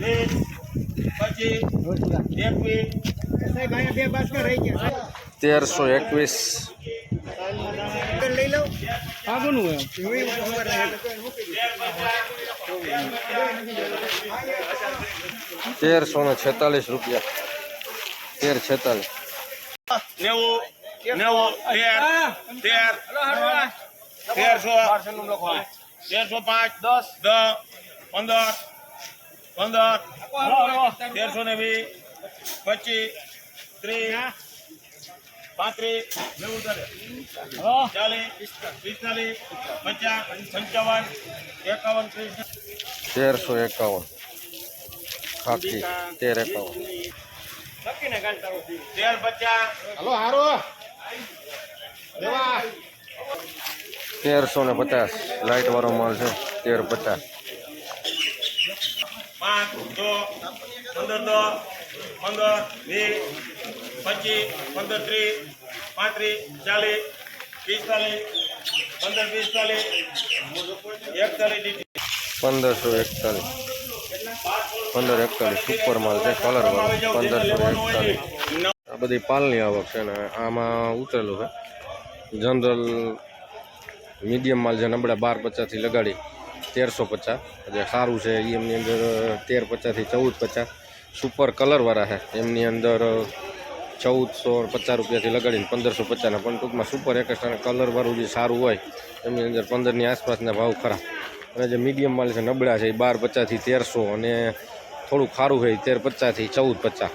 વીસ પચીસ એકવીસ તેરસો એકવીસ લઈ લઉં આગળનું. તેરસો ને છેતાલીસ રૂપિયા તેર છેતાલીસ નેવું નેવું તેર તેર, તેરસો તેરસો પાંચ, દસ દસ, પંદર પંદર તેરસો ને વીસ પચીસ ત્રીસ પાંત્રીસ ચાલીસ પિસ્તાલીસ પચાસ પંચાવન એકાવન ત્રીસ. તેરસો એકાવન. ખાકી તેર એકાવન. તેર પચાસ. હલો હારો. તેરસો ને પચાસ. લાઇટ વાળો માલ છે તેર પચાસ. પાંચ દો પંદર દસ પંદર વીસ પચીસ પંદર ત્રીસ પાંત્રીસ ચાલીસ પિસ્તાલીસ પંદર પિસ્તાલીસ એકતાલીસ પંદરસો એકતાલીસ. પંદર એકતાલીસ સુપર માલ છે કલર વાળો. પંદરસો એકતાલીસ. આ બધી પાલની આવક છે ને આમાં ઉતરેલું છે. જનરલ મીડિયમ માલ છે નબળા બાર પચાસથી લગાડી. તેરસો પચાસ. જે સારું છે એ એમની અંદર તેર પચાસથી ચૌદ પચાસ સુપર કલરવાળા છે. એમની અંદર ચૌદસો પચાસ રૂપિયાથી લગાડીને પંદરસો પચાસના પણ ટૂંકમાં સુપર એકેસ્ટ્રાના કલરવાળું જે સારું હોય, એમની અંદર પંદરની આસપાસના ભાવ ખરા. અને જે મીડિયમ માલ છે, નબળા છે, એ બાર પચાસથી તેરસો અને થોડું ખારું હોય તેર પચાસથી ચૌદ પચાસ